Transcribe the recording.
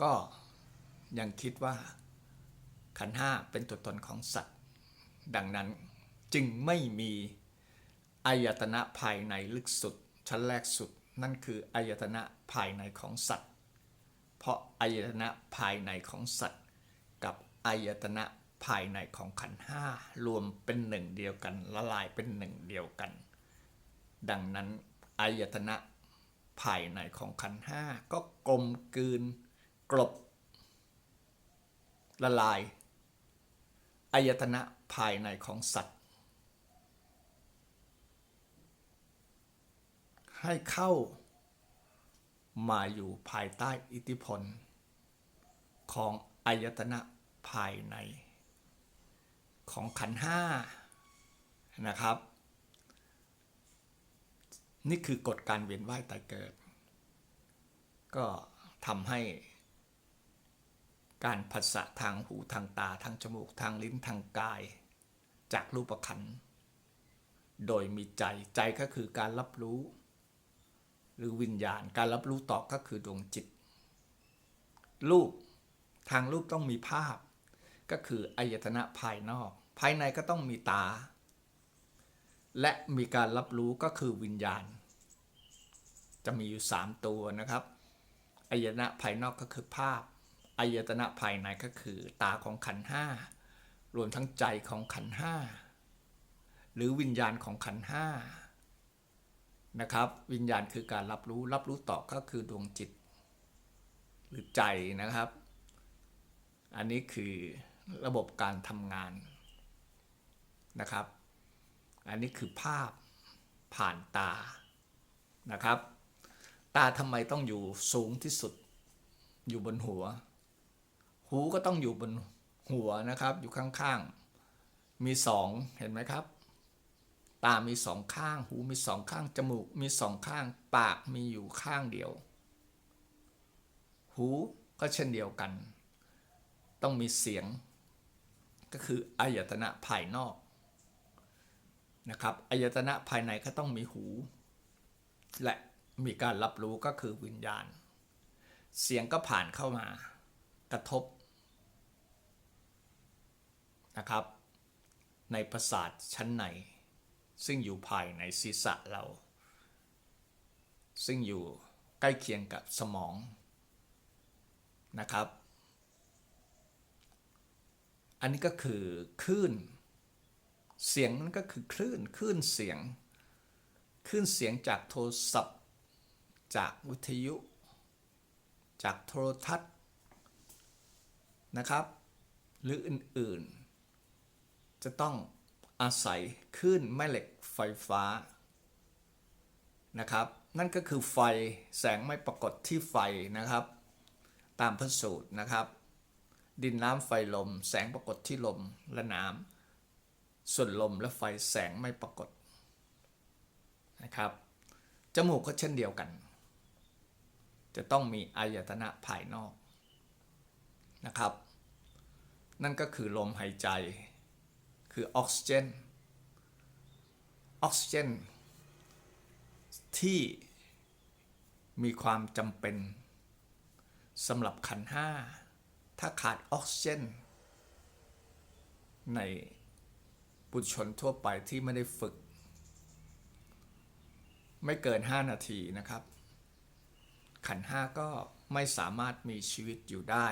ก็ยังคิดว่าขันห้าเป็นตัวตนของสัตว์ ดังนั้นจึงไม่มีอายตนะภายในลึกสุด ชั้นแรกสุดนั่นคืออายตนะภายในของสัตว์ เพราะอายตนะภายในของสัตว์ กับอายตนะภายในของขันห้ารวมเป็นหนึ่งเดียวกันละลายเป็นหนึ่งเดียวกัน ดังนั้นอายตนะภายในของขันห้าก็กลมกลืน กลบ ละลายอายตนะภายในของสัตว์ ให้เข้ามาอยู่ภายใต้อิทธิพล ของอายตนะภายใน ของขันห้านะครับ นี่คือกฎการเวียนว่ายตายเกิด ก็ทำให้ การผัสสะทางหูทางตาทางจมูกทางลิ้นทางกาย จากรูปขันธ์โดยมีใจใจก็คือการรับรู้ หรือวิญญาณการรับรู้ต่อก็คือดวงจิต รูปทางรูปต้องมีภาพ ก็คืออายตนะภายนอก ภายในก็ต้องมีตา และมีการรับรู้ก็คือวิญญาณ จะมีอยู่ 3 ตัวนะครับอายตนะภายนอกก็คือภาพ อายตนะภายในก็คือ ตาของขันห้ารวมทั้งใจของขันห้าหรือวิญญาณของขันห้านะครับ วิญญาณคือการรับรู้รับรู้ต่อก็คือดวงจิต หรือใจนะครับ อันนี้คือระบบการทำงานนะครับ อันนี้คือภาพผ่านตานะครับ ตาทำไมต้องอยู่สูงที่สุดอยู่บนหัว หูก็ต้องอยู่บนหัวนะครับ อยู่ข้างๆ มีสองเห็นไหมครับ ตา มีสองข้าง หูมีสองข้าง จมูก มีสองข้าง ปากมีอยู่ข้างเดียว หูก็เช่นเดียวกัน ต้องมีเสียง ก็คืออายตนะภายนอกนะครับอายตนะภายในก็ต้องมีหู และมีการรับรู้ก็คือวิญญาณ เสียงก็ผ่านเข้ามากระทบ นะครับ ในประสาทชั้นใน ซึ่งอยู่ภายในศีรษะเรา ซึ่งอยู่ใกล้เคียงกับสมองนะครับ อันนี้ก็คือคลื่น เสียงนั้นก็คือคลื่นคลื่นเสียงคลื่นเสียงจากโทรศัพท์ จากวิทยุ จากโทรทัศน์นะครับ หรืออื่นๆ จะต้องอาศัยคลื่นแม่เหล็กไฟฟ้านะครับ นั่นก็คือไฟแสงไม่ปรากฏที่ไฟนะครับ ตามพระสูตรนะครับ ดินน้ำไฟลม แสงปรากฏที่ลมและน้ำส่วนลมและไฟแสงไม่ปรากฏนะครับจมูกก็เช่นเดียวกัน จะต้องมีอายตนะภายนอกนะครับ นั่นก็คือลมหายใจ คือออกซิเจนออกซิเจนที่มีความจำเป็นสำหรับขันห้าถ้าขาดออกซิเจนในบุตรชนทั่วไปที่ไม่ได้ฝึก ไม่เกิน 5 นาทีนะครับ ขันห้าก็ไม่สามารถมีชีวิตอยู่ได้